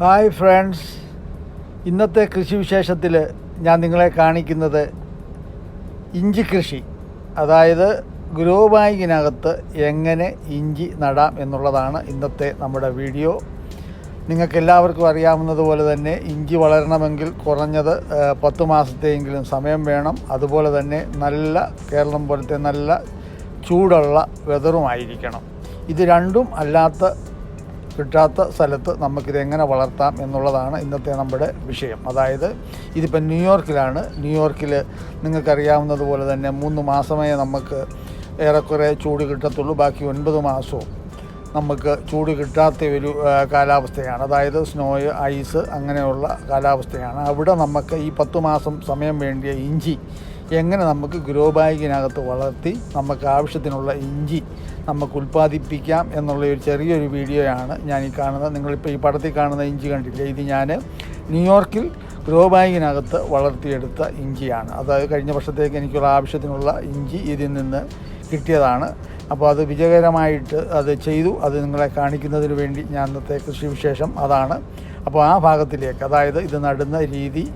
Hi friends. ഇന്നത്തെ കൃഷി വിശേഷത്തിൽ ഞാൻ നിങ്ങളെ കാണിക്കുന്നത് ഇഞ്ചി കൃഷി. അതായത് ഗ്രോ ബാഗിനകത്ത് എങ്ങനെ ഇഞ്ചി നടാം എന്നുള്ളതാണ് ഇന്നത്തെ നമ്മുടെ വീഡിയോ. നിങ്ങൾക്ക് എല്ലാവർക്കും അറിയാവുന്നതുപോലെ തന്നെ ഇഞ്ചി വളരണമെങ്കിൽ കുറഞ്ഞത് പത്ത് മാസത്തെയെങ്കിലും സമയം വേണം. അതുപോലെ തന്നെ നല്ല കേരളം പോലത്തെ നല്ല ചൂടുള്ള വെതറുമായിരിക്കണം ഇത് രണ്ടും അല്ലാത്ത കിട്ടാത്ത സ്ഥലത്ത് നമുക്കിത് എങ്ങനെ വളർത്താം എന്നുള്ളതാണ് ഇന്നത്തെ നമ്മുടെ വിഷയം. അതായത് ഇതിപ്പം ന്യൂയോർക്കിലാണ് ന്യൂയോർക്കിൽ നിങ്ങൾക്കറിയാവുന്നതുപോലെ തന്നെ മൂന്ന് മാസമേ നമുക്ക് ഏറെക്കുറെ ചൂട് കിട്ടത്തുള്ളൂ. ബാക്കി ഒൻപത് മാസവും നമുക്ക് ചൂട് കിട്ടാത്ത ഒരു കാലാവസ്ഥയാണ്. അതായത് സ്നോയ് ഐസ് അങ്ങനെയുള്ള കാലാവസ്ഥയാണ്. അവിടെ നമുക്ക് ഈ പത്ത് മാസം സമയം വേണ്ടിയ ഇഞ്ചി എങ്ങനെ നമുക്ക് ഗ്രോ ബാഗിനകത്ത് വളർത്തി നമുക്ക് ആവശ്യത്തിനുള്ള ഇഞ്ചി നമുക്ക് ഉൽപ്പാദിപ്പിക്കാം എന്നുള്ള ഒരു ചെറിയൊരു വീഡിയോയാണ് ഞാൻ ഈ കാണുന്നത്. നിങ്ങളിപ്പോൾ ഈ പടത്തിൽ കാണുന്ന ഇഞ്ചി കണ്ടില്ലേ? ഇത് ഞാൻ ന്യൂയോർക്കിൽ ഗ്രോ ബാഗിനകത്ത് വളർത്തിയെടുത്ത ഇഞ്ചിയാണ്. അതായത് കഴിഞ്ഞ വർഷത്തേക്ക് എനിക്കുള്ള ആവശ്യത്തിനുള്ള ഇഞ്ചി ഇതിൽ നിന്ന് കിട്ടിയതാണ്. അപ്പോൾ അത് വിജയകരമായിട്ട് അത് ചെയ്തു. അത് നിങ്ങളെ കാണിക്കുന്നതിന് വേണ്ടി ഞാൻ ഇന്നത്തെ കൃഷി വിശേഷം അതാണ്. അപ്പോൾ ആ ഭാഗത്തിലേക്ക് അതായത് ഇത് നടുന്ന രീതി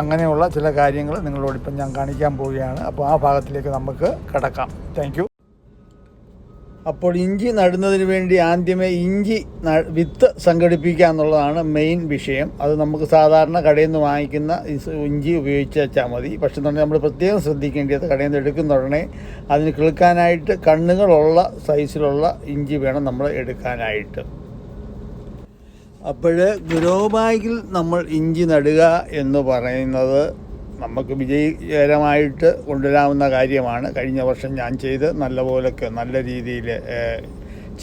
അങ്ങനെയുള്ള ചില കാര്യങ്ങൾ നിങ്ങളോട് ഇപ്പം ഞാൻ കാണിക്കാൻ പോവുകയാണ്. അപ്പോൾ ആ ഭാഗത്തിലേക്ക് നമുക്ക് കിടക്കാം. താങ്ക് അപ്പോൾ ഇഞ്ചി നടുന്നതിന് വേണ്ടി ആദ്യമേ ഇഞ്ചി വിത്ത് സംഘടിപ്പിക്കുക എന്നുള്ളതാണ് മെയിൻ വിഷയം. അത് നമുക്ക് സാധാരണ കടയിൽ നിന്ന് വാങ്ങിക്കുന്ന ഇഞ്ചി ഉപയോഗിച്ച് വെച്ചാൽ മതി. പക്ഷെ എന്നുണ്ടെങ്കിൽ നമ്മൾ പ്രത്യേകം ശ്രദ്ധിക്കേണ്ടത് കടയിൽ നിന്ന് എടുക്കുന്ന ഉടനെ അതിന് കിളുക്കാനായിട്ട് കണ്ണുകളുള്ള സൈസിലുള്ള ഇഞ്ചി വേണം നമ്മൾ എടുക്കാനായിട്ട്. അപ്പോൾ ഗ്രോ ബാഗിൽ നമ്മൾ ഇഞ്ചി നടുക എന്ന് പറയുന്നത് നമുക്ക് വിജയകരമായിട്ട് കൊണ്ടുവരാവുന്ന കാര്യമാണ്. കഴിഞ്ഞ വർഷം ഞാൻ ചെയ്ത് നല്ലപോലൊക്കെ നല്ല രീതിയിൽ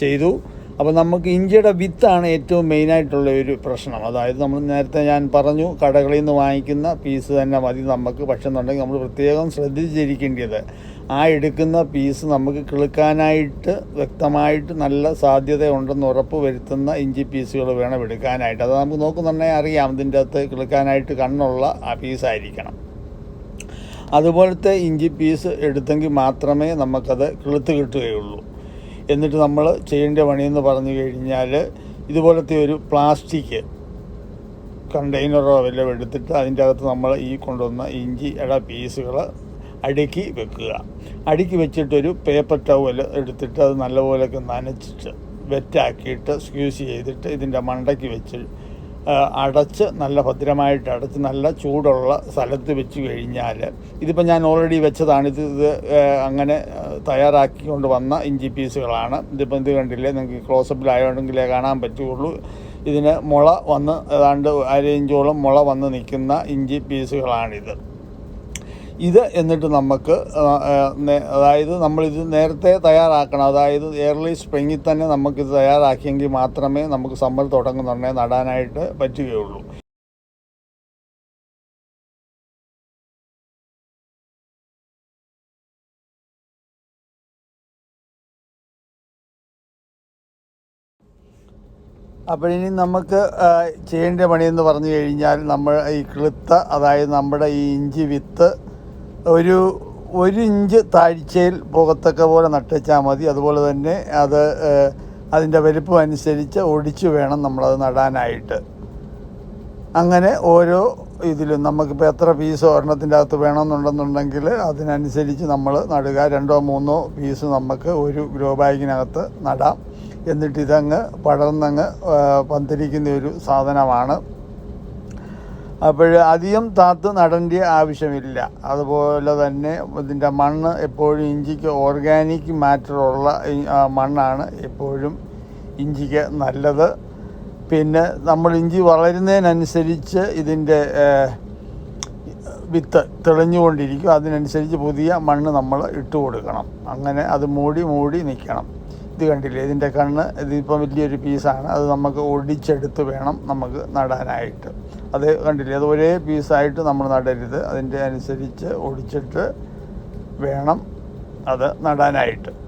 ചെയ്തു. അപ്പോൾ നമുക്ക് ഇഞ്ചിയുടെ വിത്താണ് ഏറ്റവും മെയിനായിട്ടുള്ള ഒരു പ്രശ്നം. അതായത് നമ്മൾ നേരത്തെ ഞാൻ പറഞ്ഞു കടകളിൽ നിന്ന് വാങ്ങിക്കുന്ന പീസ് തന്നെ മതി നമുക്ക്. പക്ഷെ എന്നുണ്ടെങ്കിൽ നമ്മൾ പ്രത്യേകം ശ്രദ്ധിച്ചിരിക്കേണ്ടത് ആ എടുക്കുന്ന പീസ് നമുക്ക് കിളുക്കാനായിട്ട് വ്യക്തമായിട്ട് നല്ല സാധ്യത ഉണ്ടെന്ന് ഉറപ്പ് വരുത്തുന്ന ഇഞ്ചി പീസുകൾ വേണം എടുക്കാനായിട്ട്. അത് നമുക്ക് നോക്കുന്നുണ്ടെങ്കിൽ അറിയാം ഇതിന്റെ അകത്ത് കിളുക്കാനായിട്ട് കണ്ണുള്ള ആ പീസായിരിക്കണം അതുപോലത്തെ ഇഞ്ചി പീസ് എടുത്തെങ്കിൽ മാത്രമേ നമുക്കത് കിളുത്ത് കിട്ടുകയുള്ളൂ. എന്നിട്ട് നമ്മൾ ചെയ്യേണ്ട പണിയെന്ന് പറഞ്ഞു കഴിഞ്ഞാൽ ഇതുപോലത്തെ ഒരു പ്ലാസ്റ്റിക് കണ്ടെയ്നറോ വല്ലതും എടുത്തിട്ട് അതിന്റെ അകത്ത് നമ്മൾ ഈ കൊണ്ടുവന്ന ഇഞ്ചി ഇഞ്ചിയുടെ പീസുകൾ അടുക്കി വെക്കുക. അടുക്കി വെച്ചിട്ടൊരു പേപ്പർ ടവൽ എടുത്തിട്ട് അത് നല്ലപോലെയൊക്കെ നനച്ചിട്ട് വെറ്റാക്കിയിട്ട് സ്ക്യൂസ് ചെയ്തിട്ട് ഇതിന്റെ മണ്ടയ്ക്ക് വെച്ച് അടച്ച് നല്ല ഭദ്രമായിട്ട് അടച്ച് നല്ല ചൂടുള്ള സ്ഥലത്ത് വെച്ച് കഴിഞ്ഞാൽ ഇതിപ്പോൾ ഞാൻ ഓൾറെഡി വെച്ചതാണ്. ഇത് ഇത് അങ്ങനെ തയ്യാറാക്കിക്കൊണ്ട് വന്ന ഇഞ്ചി പീസുകളാണ്. ഇതിപ്പോൾ ഇത് കണ്ടില്ലേ? നിങ്ങൾക്ക് ക്ലോസപ്പിലായോണ്ടെങ്കിലേ കാണാൻ പറ്റുള്ളൂ. ഇതിന് മുള വന്ന് ഏതാണ്ട് ഇഞ്ചോളം മുള വന്ന് നിൽക്കുന്ന ഇഞ്ചി പീസുകളാണിത്. ഇത് എന്നിട്ട് നമുക്ക് അതായത് നമ്മളിത് നേരത്തെ തയ്യാറാക്കണം. അതായത് ഏർലി സ്പ്രിങ്ങിൽ തന്നെ നമുക്കിത് തയ്യാറാക്കിയെങ്കിൽ മാത്രമേ നമുക്ക് സമ്മർ തുടങ്ങുന്നുണ്ടെ നടാനായിട്ട് പറ്റുകയുള്ളൂ. അപ്പോൾ ഇനി നമുക്ക് ചെയ്യേണ്ട പണിയെന്ന് പറഞ്ഞു കഴിഞ്ഞാൽ നമ്മൾ ഈ കിളുത്ത അതായത് നമ്മുടെ ഈ ഇഞ്ചി വിത്ത് ഒരു ഒരു ഇഞ്ച് താഴ്ചയിൽ പോകത്തക്ക പോലെ നട്ടുവെച്ചാൽ മതി. അതുപോലെ തന്നെ അത് അതിന്റെ വലിപ്പം അനുസരിച്ച് ഒടിച്ചു വേണം നമ്മളത് നടാനായിട്ട്. അങ്ങനെ ഓരോ ഇതിലും നമുക്കിപ്പോൾ എത്ര പീസ് ഒരെണ്ണത്തിന്റെ അകത്ത് വേണമെന്നുണ്ടെന്നുണ്ടെങ്കിൽ അതിനനുസരിച്ച് നമ്മൾ നടുക. രണ്ടോ മൂന്നോ പീസ് നമുക്ക് ഒരു ഗ്രോ ബാഗിനകത്ത് നടാം. എന്നിട്ട് ഇതങ്ങ് പടർന്നങ്ങ് പന്തിരിക്കുന്ന ഒരു സാധനമാണ്. അപ്പോൾ അധികം താത്ത് നടേണ്ട ആവശ്യമില്ല. അതുപോലെ തന്നെ ഇതിന്റെ മണ്ണ് എപ്പോഴും ഇഞ്ചിക്ക് ഓർഗാനിക് മാറ്ററുള്ള മണ്ണാണ് എപ്പോഴും ഇഞ്ചിക്ക് നല്ലത്. പിന്നെ നമ്മൾ ഇഞ്ചി വളരുന്നതിനനുസരിച്ച് ഇതിന്റെ വിത്ത് തെളിഞ്ഞുകൊണ്ടിരിക്കും. അതിനനുസരിച്ച് പുതിയ മണ്ണ് നമ്മൾ ഇട്ട് കൊടുക്കണം അങ്ങനെ അത് മൂടി മൂടി നിൽക്കണം. ഇത് കണ്ടില്ലേ? ഇതിന്റെ കണ്ണ് ഇതിപ്പം വലിയൊരു പീസാണ്. അത് നമുക്ക് ഒടിച്ചെടുത്ത് വേണം നമുക്ക് നടാനായിട്ട്. അത് കണ്ടില്ലേ? അത് ഒരേ പീസായിട്ട് നമ്മൾ നടരുത്. അതിന്റെ അനുസരിച്ച് ഒടിച്ചിട്ട് വേണം അത് നടാനായിട്ട്.